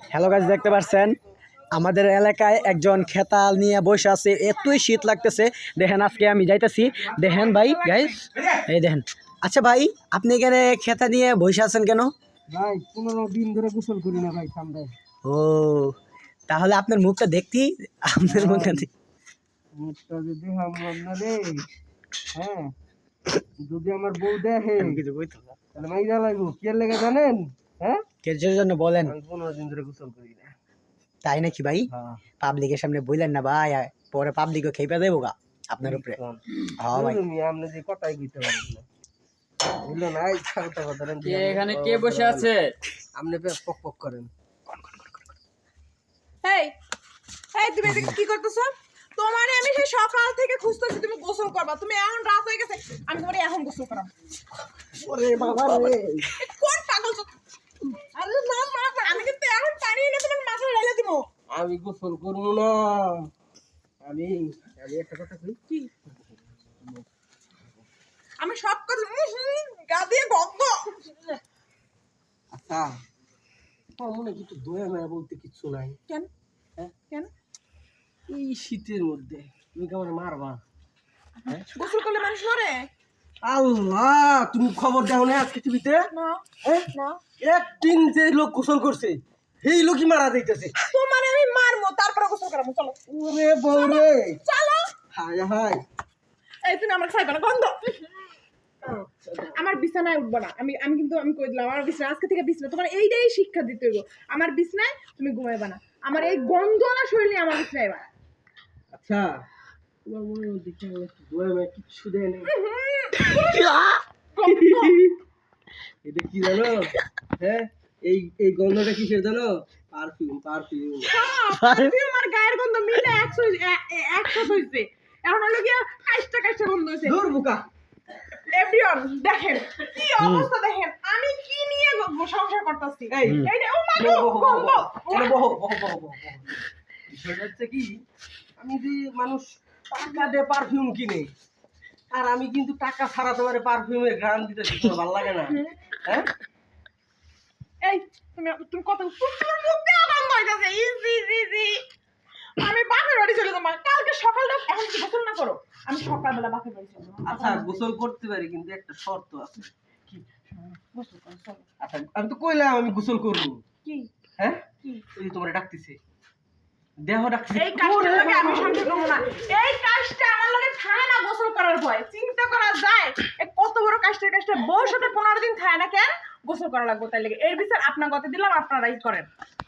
Hello গাছ দেখতে পাচ্ছেন আমাদের এলাকায় একজন খেতাল নিয়ে বসে আছে। এতই শীত লাগতেছে। দেখেন আজকে আমি যাইতেছি। দেখেন ভাই গাইস এই দেখেন। আচ্ছা ভাই আপনি এখানে খেতা নিয়ে বসে আছেন কেন? ভাই পনেরো দিন ধরে গোসল করি না ভাই ঠান্ডায়। ও তাহলে আপনার মুখটা দেখতি? আপনার মুখটা দেখ- মুখটা যদি আমার না রে হ্যাঁ? যদি আমার বউ দেখে তাহলে মাইরা লাগবো। কে লেগে জানেন? হ্যাঁ? কিসের জন্য বলেন? পনেরো দিন ধরে গোসল করি না। তাই নাকি ভাই? হ্যাঁ। পাবলিকের সামনে বললেন না ভাই পরে পাবলিকও খেপে দেবো গা আপনার উপরে। হ্যাঁ ভাই। আপনি যে কথাই কইতে পারেন না। বুঝলো না এই কথা কথা এখানে কে বসে আছে? আপনি পক পক করেন। এই এই তুমি এদিকে কি করতেছো? তোমারে আমি সেই সকাল থেকে খুঁজতেছি তুমি গোসল করবা। তুমি এখন রাত হয়ে গেছে আমি তোমারে এখন গোসল করাবো। ওরে বাবা রে এ কোন পাগল তো আরে না মা আমি কিন্তু এখন পানি এনে তোমার মাথায় ঢেলে দিব আমি গোসল করব না। আমি আমি একটা কথা কই? কি? আমি সব কথা গা দিয়ে গন্ধ আচ্ছা মনে দয়া মায়া বলতে কিচ্ছু নাই? কেন? হ্যাঁ? কেন? এই শীতের মধ্যে তুমি কেমন মারবা? গোসল করলে মানুষ মরে? আল্লাহ তুমি খবর দাও না আজকে টিভিতে? না। হ্যাঁ? না। একদিন যে লোক গোসল করছে সেই লোকই মারা যাইতেছে। তোমারে আমি তারপরে গোসল করাবো চলো। ওরে বউরে চলো হায় হায়। এই তুমি আমার খাইবে না গন্ধ। আমার বিছানায় উঠবো না। আমি আমি কিন্তু আমি কই দিলাম আমার বিছানা আজকে থেকে বিছানা তোমার এইটাই শিক্ষা দিতে হইব। আমার বিছনায় তুমি ঘুমাইবা না। আমার এই গন্ধ না শরীরে আমার বিছনায় বা আচ্ছা। তোমার মনে কি আমার একটু কিচ্ছু দেয় না। এটা কি জানো? হ্যাঁ? এই এই গন্ধটা কিসের জানো? পারফিউম পারফিউম পারফিউম আর গায়ের গন্ধ মিলে এখন হলো গন্ধ দূর বুকা এভরিওয়ান দেখেন কি অবস্থা দেখেন আমি কি নিয়ে সংসার করতেছি এই এইটা ও মা গন্ধ বহো, বহো, বহো, বহো। বিষয়টা হচ্ছে কি আমি যে মানুষ টাকা দিয়ে পারফিউম কিনে আর আমি কিন্তু টাকা ছাড়া তোমার পারফিউমের গ্রাম দিতে ভালো লাগে না হ্যাঁ এই তুমি তুমি কত তোমার মুখ দিয়ে গন্ধ হইতাছে ইজি ইজি ইজি। আমি বাপের বাড়ি চলে যাব কালকে সকালটা এখন গোসল না করো? আমি সকালবেলা বাপের বাড়ি চলে যাব। আচ্ছা গোসল করতে পারি কিন্তু একটা শর্ত আছে। কি? গোসল করো চলো। আচ্ছা আমি তো কইলাম আমি গোসল করব। কি? হ্যাঁ? কি? ওই যে ডাকতেছে। দেহ ডাকতেছে। এই কাজটার লগে আমি সংসার করব না। এই কাজটা আমার লগে থাকে না গোসল করার ভয়। চিন্তা করা যায়। কত বড় কাজটার কাজটা বউর সাথে পনেরো দিন থাকে না কেন? গোসল করা লাগবে তাই লেগে। এর বিচার আপনার কথা দিলাম আপনারাই করেন।